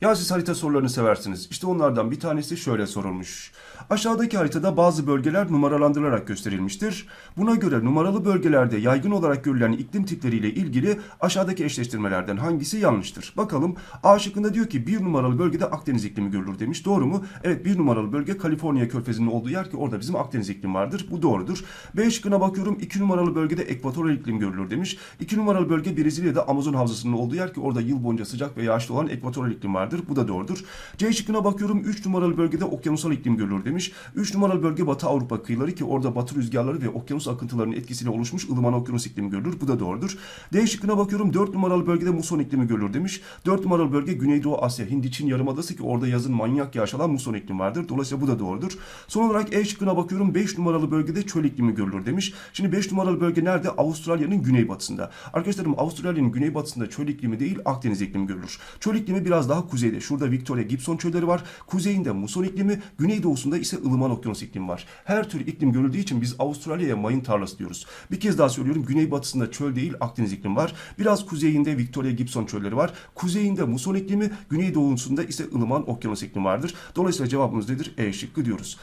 Ya siz harita sorularını seversiniz. İşte onlardan bir tanesi şöyle sorulmuş. Aşağıdaki haritada bazı bölgeler numaralandırılarak gösterilmiştir. Buna göre numaralı bölgelerde yaygın olarak görülen iklim tipleriyle ilgili aşağıdaki eşleştirmelerden hangisi yanlıştır? Bakalım A şıkkında diyor ki bir numaralı bölgede Akdeniz iklimi görülür demiş. Doğru mu? Evet bir numaralı bölge Kaliforniya körfezinin olduğu yer ki orada bizim Akdeniz iklimi vardır. Bu doğrudur. B şıkkına bakıyorum 2 numaralı bölgede ekvatoral iklim görülür demiş. 2 numaralı bölge Brezilya'da Amazon havzasının olduğu yer ki orada yıl boyunca sıcak ve yağışlı olan ekvatoral iklim vardır. Bu da doğrudur. C şıkkına bakıyorum 3 numaralı bölgede okyanusal iklim görülür demiş. 3 numaralı bölge Batı Avrupa kıyıları ki orada batı rüzgarları ve okyanus akıntılarının etkisiyle oluşmuş ılıman okyanus iklimi görülür. Bu da doğrudur. D şıkkına bakıyorum 4 numaralı bölgede muson iklimi görülür demiş. 4 numaralı bölge Güneydoğu Asya, Hindi Çin Yarımadası ki orada yazın manyak yağış alan muson iklim vardır. Dolayısıyla bu da doğrudur. Son olarak E şıkkına bakıyorum 5 numaralı bölgede çöl iklimi görülür demiş. Şimdi 5 numaralı bölge nerede? Avustralya'nın güneybatısında. Arkadaşlarım Avustralya'nın güneybatısında çöl iklimi değil Akdeniz iklimi görülür. Çöl iklimi biraz daha kuzeyde. Şurada Victoria Gibson çölleri var. Kuzeyinde muson iklimi, güneydoğusunda ise ılıman okyanus iklimi var. Her tür iklim görüldüğü için biz Avustralya'ya mayın tarlası diyoruz. Bir kez daha söylüyorum güneybatısında çöl değil Akdeniz iklimi var. Biraz kuzeyinde Victoria Gibson çölleri var. Kuzeyinde muson iklimi, güneydoğusunda ise ılıman okyanus iklimi vardır. Dolayısıyla cevabımız nedir? E şıkkı diyoruz.